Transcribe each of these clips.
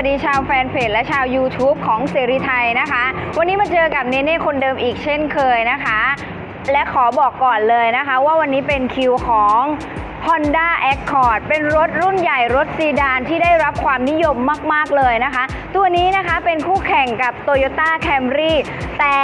วัสดีชาวแฟนเพจและชาว YouTube ของเสรีไทยนะคะ วันนี้มาเจอกับเนเน่คนเดิมอีกเช่นเคยนะคะ และขอบอกก่อนเลยนะคะ ว่าวันนี้เป็นคิวของ Honda Accord เป็นรถรุ่นใหญ่รถซีดานที่ได้รับความนิยมมาก ๆ เลยนะคะ ตัวนี้นะคะเป็นคู่แข่งกับ Toyota Camry แต่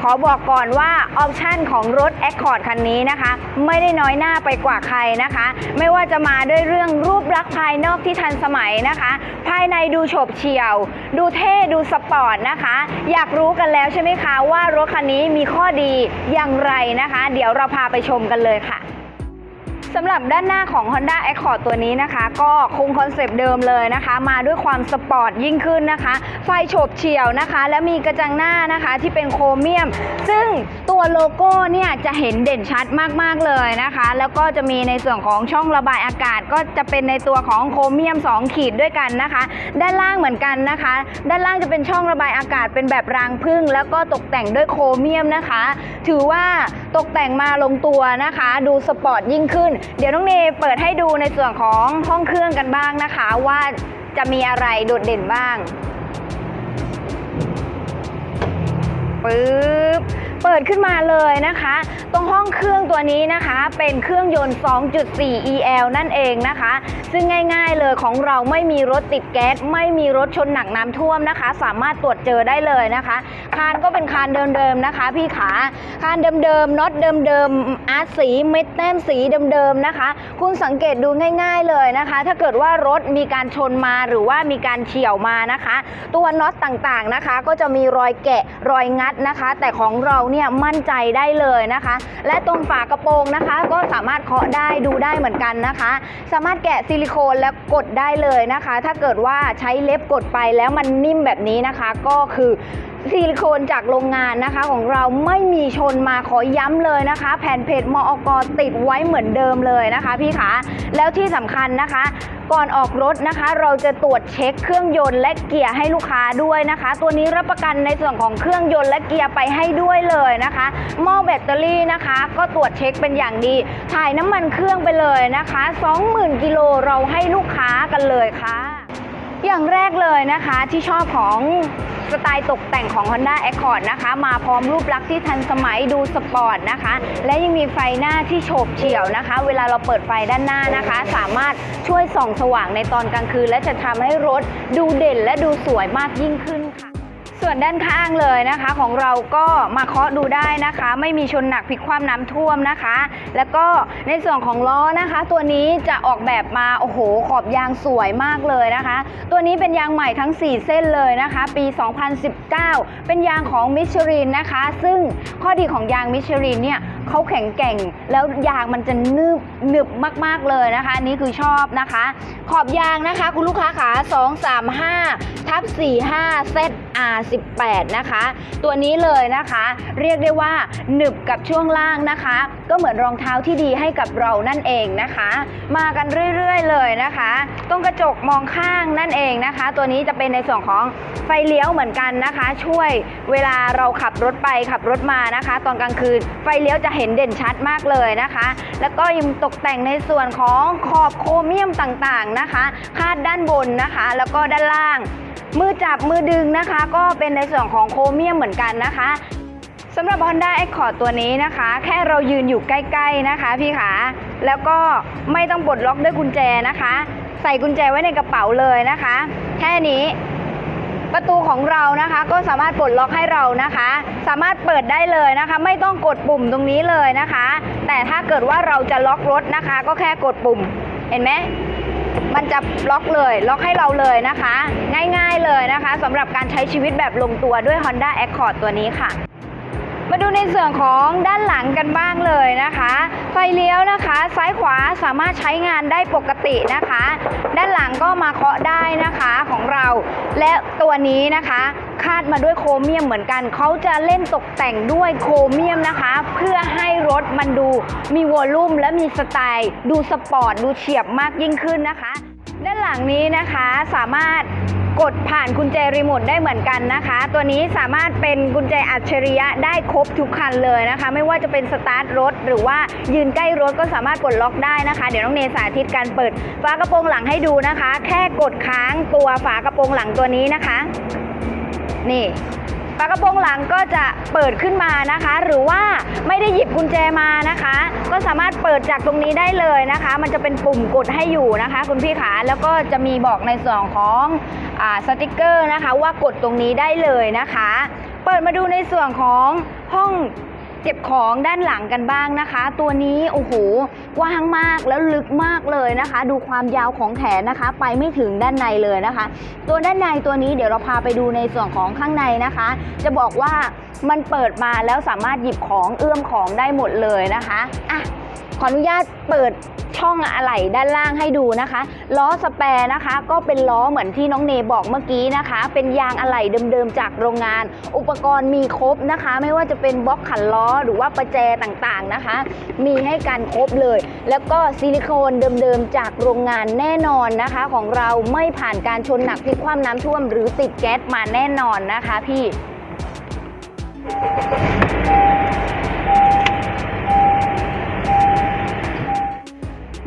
ขอบอกก่อนว่าออปชันของรถ Accord คันนี้นะคะ ไม่ได้น้อยหน้าไปกว่าใครนะคะ ไม่ว่าจะมาด้วยเรื่องรูปลักษณ์ภายนอกที่ทันสมัยนะคะ ภายในดูโฉบเฉี่ยว ดูเท่ดูสปอร์ตนะคะ อยากรู้กันแล้วใช่ไหมคะว่ารถคันนี้มีข้อดีอย่างไรนะคะ เดี๋ยวเราพาไปชมกันเลยค่ะ สำหรับด้านหน้าของ Honda Accord ตัวนี้นะคะ ก็คงคอนเซปต์เดิมเลยนะคะ มาด้วยความสปอร์ตยิ่งขึ้นนะคะ ไฟโฉบเฉี่ยวนะคะ และมีกระจังหน้านะคะที่เป็นโครเมียม ซึ่งตัวโลโก้เนี่ยจะเห็นเด่นชัดมาก ๆ เลยนะคะ แล้วก็จะมีในส่วนของช่องระบายอากาศ ก็จะเป็นในตัวของโครเมียม 2 ขีดด้วยกันนะคะ ด้านล่างเหมือนกันนะคะ ด้านล่างจะเป็นช่องระบายอากาศเป็นแบบรางพึ่ง แล้วก็ตกแต่งด้วยโครเมียมนะคะ ถือว่าตกแต่งมาลงตัวนะคะ ดูสปอร์ตยิ่งขึ้นเดี๋ยวน้องเนเปิดให้ดูในส่วนของห้องเครื่องกันบ้างนะคะ ว่าจะมีอะไรโดดเด่นบ้างปึ๊บ เปิดขึ้นมาเลยนะคะ ตรงห้องเครื่องตัวนี้นะคะ เป็นเครื่องยนต์ 2.4 EL นั่นเองนะคะ ซึ่งง่าย ๆเลยของเราไม่มีรถติดแก๊สไม่มีรถชนหนักน้ำท่วมนะคะ สามารถตรวจเจอได้เลยนะคะ คานก็เป็นคานเดิมๆนะคะ พี่ขาคานเดิมๆน็อตเดิมๆอาร์ตสีเม็ดแต้มสีเดิมๆนะคะ คุณสังเกตดูง่าย ๆเลยนะคะ ถ้าเกิดว่ารถมีการชนมาหรือว่ามีการเฉี่ยวมานะคะ ตัวน็อตต่างๆนะคะ ก็จะมีรอยแกะรอยงัดนะคะ แต่ของเราเนี่ยมั่นใจได้เลยนะคะ และตรงฝากระโปรงนะคะ ก็สามารถเคาะได้ดูได้เหมือนกันนะคะ สามารถแกะซิลิโคนแล้วกดได้เลยนะคะ ถ้าเกิดว่าใช้เล็บกดไปแล้วมันนิ่มแบบนี้นะคะ ก็คือ ซิลิโคนจากโรงงานนะคะ ของเราไม่มีชนมาขอย้ำเลยนะคะ แผ่นเพจมอกติดไว้เหมือนเดิมเลยนะคะ พี่ขาแล้วที่สำคัญนะคะก่อนออกรถนะคะ เราจะตรวจเช็คเครื่องยนต์และเกียร์ให้ลูกค้าด้วยนะคะ ตัวนี้รับประกันในส่วนของเครื่องยนต์และเกียร์ไปให้ด้วยเลยนะคะหม้อแบตเตอรี่นะคะ ก็ตรวจเช็คเป็นอย่างดี ถ่ายน้ำมันเครื่องไปเลยนะคะ 20,000กิโลเราให้ลูกค้ากันเลยค่ะ อย่างแรกเลยนะคะที่ชอบของสไตล์ตกแต่งของ Honda Accord นะคะ มาพร้อมรูปลักษณ์ที่ทันสมัยดูสปอร์ตนะคะ และยังมีไฟหน้าที่โฉบเฉี่ยวนะคะ เวลาเราเปิดไฟด้านหน้านะคะ สามารถช่วยส่องสว่างในตอนกลางคืน และจะทำให้รถดูเด่นและดูสวยมากยิ่งขึ้นค่ะ ส่วนด้านข้างเลยนะคะ ของเราก็มาเคาะดูได้นะคะ ไม่มีชนหนักพลิกความน้ำท่วมนะคะ แล้วก็ในส่วนของล้อนะคะ ตัวนี้จะออกแบบมาโอ้โหขอบยางสวยมากเลยนะคะ ตัวนี้เป็นยางใหม่ทั้ง 4 เส้นเลยนะคะ ปี 2019 เป็นยางของมิชลินนะคะ ซึ่งข้อดีของยางมิชลินเนี่ย เขาแข็งแกร่ง แล้วยางมันจะนึบหนึบมากๆเลยนะคะนี่คือชอบนะคะ ขอบยางนะคะ คุณลูกค้าขา235ทับ45 ZR18 นะคะ ตัวนี้เลยนะคะ เรียกได้ว่าหนึบกับช่วงล่างนะคะ ก็เหมือนรองเท้าที่ดีให้กับเรานั่นเองนะคะ มากันเรื่อยๆเลยนะคะตรงกระจกมองข้างนั่นเองนะคะ ตัวนี้จะเป็นในส่วนของไฟเลี้ยวเหมือนกันนะคะ ช่วยเวลาเราขับรถไปขับรถมานะคะ ตอนกลางคืนไฟเลี้ยวจะเห็นเด่นชัดมากเลยนะคะ แล้วก็ยังตกแต่งในส่วนของขอบโครเมียมต่างๆนะคะ คาดด้านบนนะคะ แล้วก็ด้านล่าง มือจับมือดึงนะคะ ก็เป็นในส่วนของโครเมียมเหมือนกันนะคะสำหรับ Honda Accord ตัวนี้นะคะ แค่เรายืนอยู่ใกล้ๆนะคะพี่ขาแล้วก็ไม่ต้องปลดล็อกด้วยกุญแจนะคะ ใส่กุญแจไว้ในกระเป๋าเลยนะคะ แค่นี้ ประตูของเรานะคะก็สามารถปลดล็อกให้เรานะคะ สามารถเปิดได้เลยนะคะ ไม่ต้องกดปุ่มตรงนี้เลยนะคะ แต่ถ้าเกิดว่าเราจะล็อกรถนะคะ ก็แค่กดปุ่มเห็นไหมมันจะล็อกเลยล็อกให้เราเลยนะคะ ง่ายๆเลยนะคะสำหรับการใช้ชีวิตแบบลงตัวด้วย Honda Accord ตัวนี้ค่ะ มาดูในส่วนของด้านหลังกันบ้างเลยนะคะ ไฟเลี้ยวนะคะซ้ายขวาสามารถใช้งานได้ปกตินะคะ ด้านหลังก็มาเคาะได้นะคะของเรา และตัวนี้นะคะคาดมาด้วยโครเมียมเหมือนกัน เขาจะเล่นตกแต่งด้วยโครเมียมนะคะ เพื่อให้รถมันดูมีวอลลุ่มและมีสไตล์ ดูสปอร์ต ดูเฉียบมากยิ่งขึ้นนะคะ ด้านหลังนี้นะคะสามารถ กดผ่านกุญแจรีโมทได้เหมือนกันนะคะ ตัวนี้สามารถเป็นกุญแจอัจฉริยะได้ครบทุกคันเลยนะคะ ไม่ว่าจะเป็นสตาร์ทรถ หรือว่ายืนใกล้รถก็สามารถปลดล็อกได้นะคะ เดี๋ยวน้องเนยสาธิตการเปิดฝากระโปรงหลังให้ดูนะคะ แค่กดค้างตัวฝากระโปรงหลังตัวนี้นะคะ นี่ ฝากระโปรงหลังก็จะเปิดขึ้นมานะคะ หรือว่าไม่ได้หยิบกุญแจมานะคะ ก็สามารถเปิดจากตรงนี้ได้เลยนะคะ มันจะเป็นปุ่มกดให้อยู่นะคะ คุณพี่ขาแล้วก็จะมีบอกในส่วนของอสติกเกอร์นะคะ ว่ากดตรงนี้ได้เลยนะคะ เปิดมาดูในส่วนของห้อง เก็บของด้านหลังกันบ้างนะคะ ตัวนี้โอ้โหกว้างมากแล้วลึกมากเลยนะคะ ดูความยาวของแขนนะคะ ไปไม่ถึงด้านในเลยนะคะ ตัวด้านในตัวนี้เดี๋ยวเราพาไปดูในส่วนของข้างในนะคะ จะบอกว่ามันเปิดมาแล้วสามารถหยิบของเอื้อมของได้หมดเลยนะคะอะ ขออนุญาตเปิดช่องอะไหล่ด้านล่างให้ดูนะคะ ล้อสแปรนะคะ ก็เป็นล้อเหมือนที่น้องเนบอกเมื่อกี้นะคะ เป็นยางอะไหล่เดิมๆจากโรงงาน อุปกรณ์มีครบนะคะ ไม่ว่าจะเป็นบล็อกขันล้อหรือว่าประแจต่างๆนะคะ มีให้กันครบเลย แล้วก็ซิลิโคนเดิมๆจากโรงงานแน่นอนนะคะ ของเราไม่ผ่านการชนหนักพลิกคว่ำน้ำท่วม หรือติดแก๊สมาแน่นอนนะคะพี่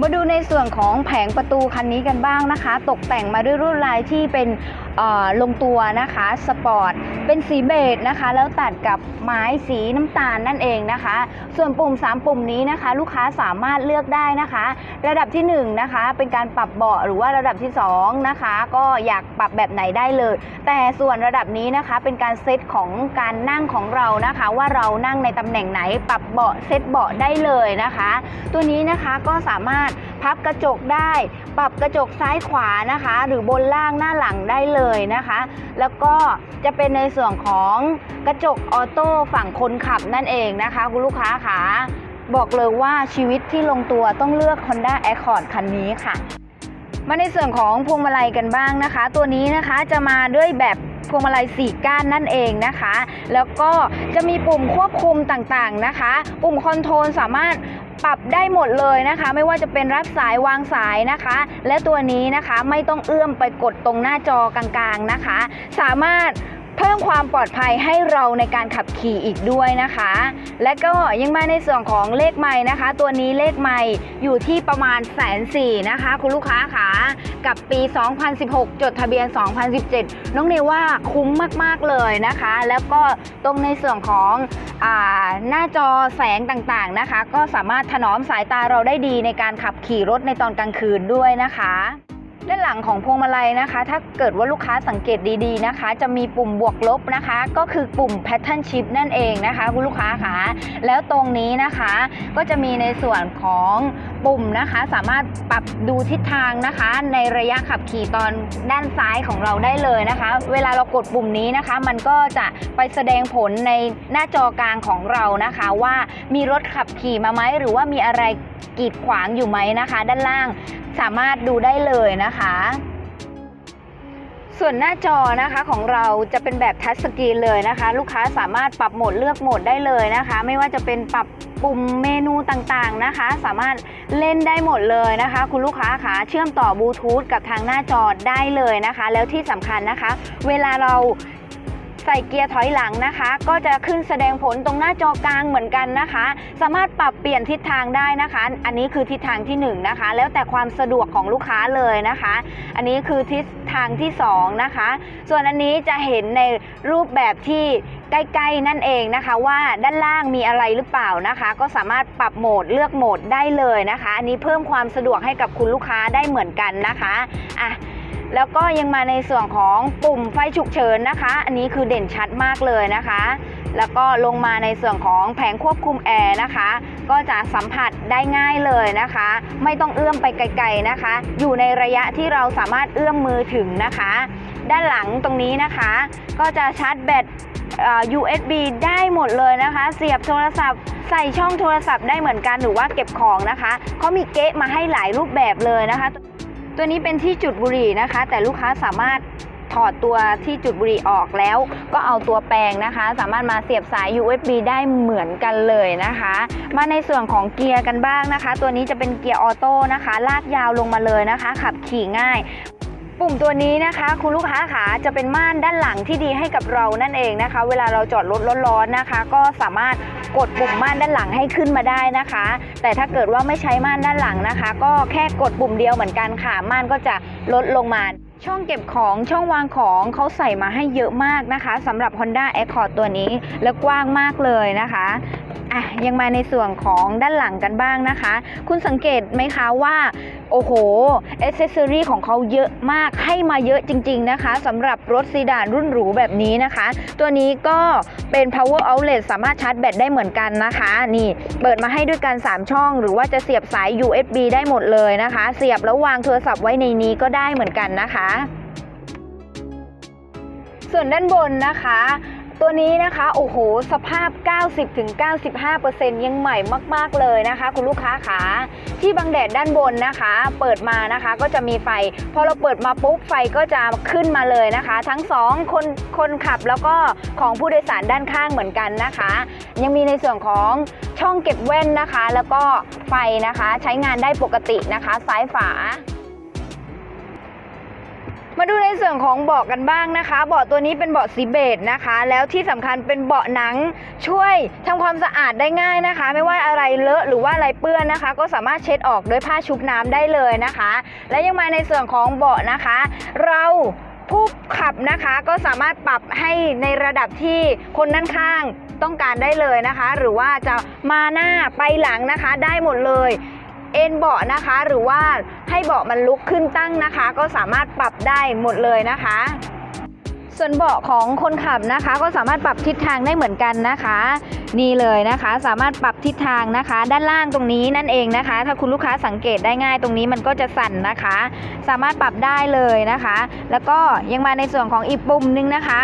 มาดูในส่วนของแผงประตูคันนี้กันบ้างนะคะ ตกแต่งมาด้วยลวดลายที่เป็น ลงตัวนะคะสปอร์ตเป็นสีเบจนะคะ แล้วตัดกับไม้สีน้ำตาลนั่นเองนะคะ ส่วนปุ่ม 3 ปุ่มนี้นะคะ ลูกค้าสามารถเลือกได้นะคะ ระดับที่ 1 นะคะ เป็นการปรับเบาะหรือว่าระดับที่ 2 นะคะ ก็อยากปรับแบบไหนได้เลย แต่ส่วนระดับนี้นะคะเป็นการเซตของการนั่งของเรานะคะ ว่าเรานั่งในตำแหน่งไหนปรับเบาะเซตเบาะได้เลยนะคะ ตัวนี้นะคะก็สามารถพับกระจกได้ ปรับกระจกซ้ายขวานะคะ หรือบนล่างหน้าหลังได้เลยยนะคะ แล้วก็จะเป็นในส่วนของกระจกออโต้ฝั่งคนขับนั่นเองนะคะคุณลูกค้าค่ะบอกเลยว่าชีวิตที่ลงตัวต้องเลือก Honda Accord คันนี้ค่ะ มาในส่วนของพวงมาลัยกันบ้างนะคะ ตัวนี้นะคะจะมาด้วยแบบพวงมาลัยสี่ก้านนั่นเองนะคะ แล้วก็จะมีปุ่มควบคุมต่างๆนะคะ ปุ่มคอนโทรลสามารถ ปรับได้หมดเลยนะคะ ไม่ว่าจะเป็นรับสายวางสายนะคะ และตัวนี้นะคะไม่ต้องเอื้อมไปกดตรงหน้าจอกลางๆนะคะ สามารถ เพิ่มความปลอดภัยให้เราในการขับขี่อีกด้วยนะคะ และก็ยังมาในส่วนของเลขไม้นะคะ ตัวนี้เลขไม้อยู่ที่ประมาณแสนสี่นะคะ คุณลูกค้าคะกับปี 2016 จดทะเบียน 2017 น้องเนยว่าคุ้มมาก ๆ เลยนะคะ แล้วก็ตรงในส่วนของอหน้าจอแสงต่างๆนะคะ ก็สามารถถนอมสายตาเราได้ดีในการขับขี่รถในตอนกลางคืนด้วยนะคะ ด้านหลังของพวงมาลัยนะคะ ถ้าเกิดว่าลูกค้าสังเกตดีๆนะคะ จะมีปุ่มบวกลบนะคะ ก็คือปุ่ม pattern shift นั่นเองนะคะ คุณลูกค้าคะแล้วตรงนี้นะคะก็จะมีในส่วนของปุ่มนะคะ สามารถปรับดูทิศทางนะคะ ในระยะขับขี่ตอนด้านซ้ายของเราได้เลยนะคะ เวลาเรากดปุ่มนี้นะคะ มันก็จะไปแสดงผลในหน้าจอกลางของเรานะคะ ว่ามีรถขับขี่มาไหมหรือว่ามีอะไรกีดขวางอยู่ไหมนะคะ ด้านล่าง สามารถดูได้เลยนะคะ ส่วนหน้าจอนะคะของเราจะเป็นแบบทัชสกรีนเลยนะคะ ลูกค้าสามารถปรับโหมดเลือกโหมดได้เลยนะคะ ไม่ว่าจะเป็นปรับปุ่มเมนูต่างๆนะคะ สามารถเล่นได้หมดเลยนะคะ คุณลูกค้าคะเชื่อมต่อบลูทูธกับทางหน้าจอได้เลยนะคะ แล้วที่สำคัญนะคะ เวลาเรา ใส่เกียร์ถอยหลังนะคะ ก็จะขึ้นแสดงผลตรงหน้าจอกลางเหมือนกันนะคะ สามารถปรับเปลี่ยนทิศทางได้นะคะ อันนี้คือทิศทางที่1นงนะคะ แล้วแต่ความสะดวกของลูกค้าเลยนะคะ อันนี้คือทิศทางที่2นะคะ ส่วนอันนี้จะเห็นในรูปแบบที่ใกล้ๆนั่นเองนะคะว่าด้านล่างมีอะไรหรือเปล่านะคะ ก็สามารถปรับโหมดเลือกโหมดได้เลยนะคะ อันนี้เพิ่มความสะดวกให้กับคุณลูกค้าได้เหมือนกันนะคะอะ แล้วก็ยังมาในส่วนของปุ่มไฟฉุกเฉินนะคะ อันนี้คือเด่นชัดมากเลยนะคะ แล้วก็ลงมาในส่วนของแผงควบคุมแอร์นะคะ ก็จะสัมผัสได้ง่ายเลยนะคะ ไม่ต้องเอื้อมไปไกลๆนะคะ อยู่ในระยะที่เราสามารถเอื้อมมือถึงนะคะ ด้านหลังตรงนี้นะคะ ก็จะชาร์จแบต USB ได้หมดเลยนะคะ เสียบโทรศัพท์ใส่ช่องโทรศัพท์ได้เหมือนกันหรือว่าเก็บของนะคะเขามีเก๊ะมาให้หลายรูปแบบเลยนะคะ ตัวนี้เป็นที่จุดบุหรี่นะคะ แต่ลูกค้าสามารถถอดตัวที่จุดบุหรี่ออกแล้ว ก็เอาตัวแปลงนะคะ สามารถมาเสียบสาย USB ได้เหมือนกันเลยนะคะ มาในส่วนของเกียร์กันบ้างนะคะ ตัวนี้จะเป็นเกียร์ออโต้นะคะ ลากยาวลงมาเลยนะคะ ขับขี่ง่าย ปุ่มตัวนี้นะคะ คุณลูกค้าขาจะเป็นม่านด้านหลังที่ดีให้กับเรานั่นเองนะคะ เวลาเราจอดรถร้อนๆนะคะ ก็สามารถกดปุ่มม่านด้านหลังให้ขึ้นมาได้นะคะ แต่ถ้าเกิดว่าไม่ใช้ม่านด้านหลังนะคะ ก็แค่กดปุ่มเดียวเหมือนกันค่ะม่านก็จะลดลงมา ช่องเก็บของช่องวางของเขาใส่มาให้เยอะมากนะคะสำหรับ Honda Accord ตัวนี้และกว้างมากเลยนะคะอะยังมาในส่วนของด้านหลังกันบ้างนะคะ คุณสังเกตไหมคะว่า โอ้โหอเซสซอรีของเขาเยอะมากให้มาเยอะจริง ๆ นะคะสำหรับรถซีดานรุ่นหรูแบบนี้นะคะ ตัวนี้ก็เป็น power outlet สามารถชาร์จแบตได้เหมือนกันนะคะ นี่เปิดมาให้ด้วยกัน 3 ช่อง หรือว่าจะเสียบสาย USB ได้หมดเลยนะคะ เสียบแล้ววางโทรศัพท์ไว้ในนี้ก็ได้เหมือนกันนะคะส่วนด้านบนนะคะ ตัวนี้นะคะ โอ้โห สภาพ 90-95%ยังใหม่มาก ๆ เลยนะคะ คุณลูกค้าขาที่บังแดดด้านบนนะคะ เปิดมานะคะก็จะมีไฟ พอเราเปิดมาปุ๊บไฟก็จะขึ้นมาเลยนะคะ ทั้งสองคนคนขับแล้วก็ของผู้โดยสารด้านข้างเหมือนกันนะคะ ยังมีในส่วนของช่องเก็บแว่นนะคะ แล้วก็ไฟนะคะใช้งานได้ปกตินะคะ ซ้ายฝา มาดูในส่วนของเบาะกันบ้างนะคะ เบาะตัวนี้เป็นเบาะสีเบจนะคะ แล้วที่สำคัญเป็นเบาะหนังช่วยทำความสะอาดได้ง่ายนะคะ ไม่ว่าอะไรเลอะหรือว่าอะไรเปื้อนนะคะ ก็สามารถเช็ดออกด้วยผ้าชุบน้ำได้เลยนะคะ และยังมาในส่วนของเบาะนะคะ เราผู้ขับนะคะก็สามารถปรับให้ในระดับที่คนด้านข้างต้องการได้เลยนะคะ หรือว่าจะมาหน้าไปหลังนะคะได้หมดเลย เอ็นเบาะนะคะ หรือว่าให้เบาะมันลุกขึ้นตั้งนะคะ ก็สามารถปรับได้หมดเลยนะคะ ส่วนเบาะของคนขับนะคะ ก็สามารถปรับทิศทางได้เหมือนกันนะคะ นี่เลยนะคะ สามารถปรับทิศทางนะคะ ด้านล่างตรงนี้นั่นเองนะคะ ถ้าคุณลูกค้าสังเกตได้ง่ายตรงนี้มันก็จะสั่นนะคะ สามารถปรับได้เลยนะคะ แล้วก็ยังมาในส่วนของอีกปุ่มหนึงนะคะ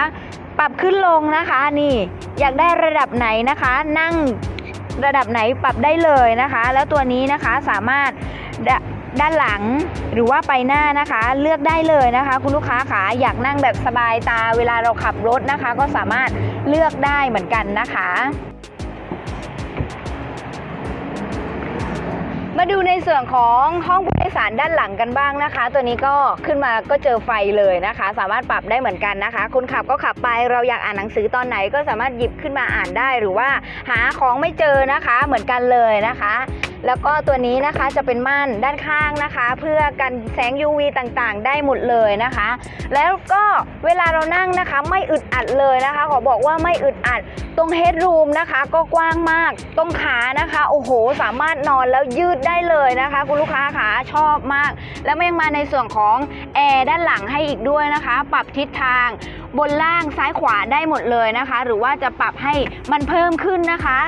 ปรับขึ้นลงนะคะนี่อยากได้ระดับไหนนะคะ นั่ง ระดับไหนปรับได้เลยนะคะ แล้วตัวนี้นะคะสามารถด้านหลังหรือว่าไปหน้านะคะ เลือกได้เลยนะคะ คุณลูกค้าขาอยากนั่งแบบสบายตาเวลาเราขับรถนะคะ ก็สามารถเลือกได้เหมือนกันนะคะ มาดูในส่วนของห้องผู้โดยสารด้านหลังกันบ้างนะคะ ตัวนี้ก็ขึ้นมาก็เจอไฟเลยนะคะ สามารถปรับได้เหมือนกันนะคะ คนขับก็ขับไปเราอยากอ่านหนังสือตอนไหนก็สามารถหยิบขึ้นมาอ่านได้หรือว่าหาของไม่เจอนะคะเหมือนกันเลยนะคะ แล้วก็ตัวนี้นะคะจะเป็นม่านด้านข้างนะคะ เพื่อกันแสง UV ต่างๆ ได้หมดเลยนะคะ แล้วก็เวลาเรานั่งนะคะไม่อึดอัดเลยนะคะ ขอบอกว่าไม่อึดอัดตรงเฮดรูมนะคะ ก็กว้างมากตรงขานะคะโอ้โห สามารถนอนแล้วยืดได้เลยนะคะ คุณลูกค้าขาชอบมาก แล้วยังมาในส่วนของแอร์ด้านหลังให้อีกด้วยนะคะ ปรับทิศทางบนล่างซ้ายขวาได้หมดเลยนะคะ หรือว่าจะปรับให้มันเพิ่มขึ้นนะคะ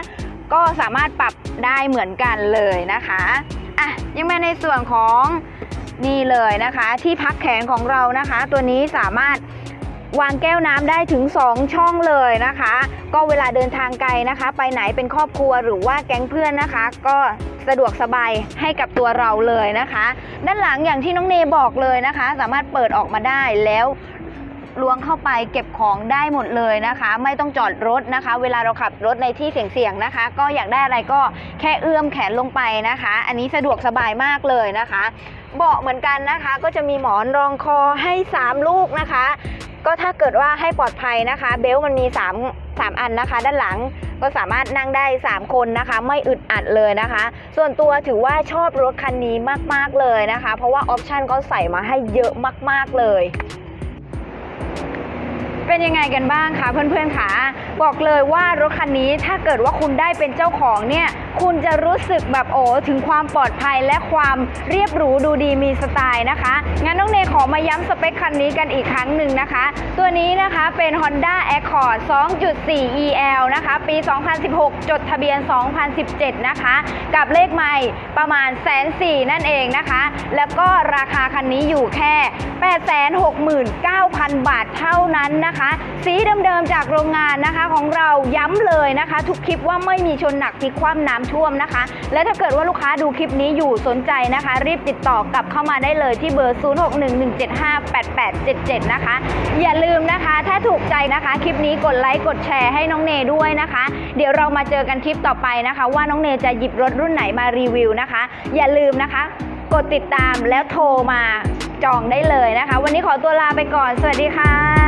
ก็สามารถปรับได้เหมือนกันเลยนะคะอะยังมาในส่วนของนี่เลยนะคะ ที่พักแขนของเรานะคะ ตัวนี้สามารถวางแก้วน้ำได้ถึง 2 ช่องเลยนะคะ ก็เวลาเดินทางไกลนะคะ ไปไหนเป็นครอบครัวหรือว่าแก๊งเพื่อนนะคะ ก็สะดวกสบายให้กับตัวเราเลยนะคะ ด้านหลังอย่างที่น้องเนบอกเลยนะคะ สามารถเปิดออกมาได้แล้ว ล้วงเข้าไปเก็บของได้หมดเลยนะคะ ไม่ต้องจอดรถนะคะ เวลาเราขับรถในที่เสี่ยงๆนะคะ ก็อยากได้อะไรก็แค่เอื้อมแขนลงไปนะคะ อันนี้สะดวกสบายมากเลยนะคะ เบาะเหมือนกันนะคะ ก็จะมีหมอนรองคอให้ 3 ลูกนะคะ ก็ถ้าเกิดว่าให้ปลอดภัยนะคะ เบลต์มันมี 3 3 อันนะคะ ด้านหลังก็สามารถนั่งได้ 3 คนนะคะ ไม่อึดอัดเลยนะคะ ส่วนตัวถือว่าชอบรถคันนี้มาก ๆ เลยนะคะ เพราะว่าออปชันก็ใส่มาให้เยอะมาก ๆ เลย เป็นยังไงกันบ้างคะเพื่อนๆคะบอกเลยว่ารถคันนี้ถ้าเกิดว่าคุณได้เป็นเจ้าของเนี่ย คุณจะรู้สึกแบบโอ้ถึงความปลอดภัยและความเรียบหรูดูดีมีสไตล์นะคะ งั้นน้องเนยขอมาย้ำสเปคคันนี้กันอีกครั้งหนึ่งนะคะ ตัวนี้นะคะเป็น Honda Accord 2.4 EL นะคะ ปี 2016 จดทะเบียน 2017 นะคะ กับเลขใหม่ประมาณแสนสี่นั่นเองนะคะ แล้วก็ราคาคันนี้อยู่แค่ 869,000 บาทเท่านั้นนะคะ สีเดิมๆจากโรงงานนะคะของเราย้ำเลยนะคะ ทุกคลิปว่าไม่มีชนหนักพลิกคว่ำน้ำท่วมนะคะ และถ้าเกิดว่าลูกค้าดูคลิปนี้อยู่สนใจนะคะ รีบติดต่อกลับเข้ามาได้เลยที่เบอร์ 0611758877 นะคะ อย่าลืมนะคะ ถ้าถูกใจนะคะ คลิปนี้กดไลค์กดแชร์ให้น้องเนด้วยนะคะ เดี๋ยวเรามาเจอกันคลิปต่อไปนะคะ ว่าน้องเนจะหยิบรถรุ่นไหนมารีวิวนะคะ อย่าลืมนะคะ กดติดตามแล้วโทรมาจองได้เลยนะคะ วันนี้ขอตัวลาไปก่อน สวัสดีค่ะ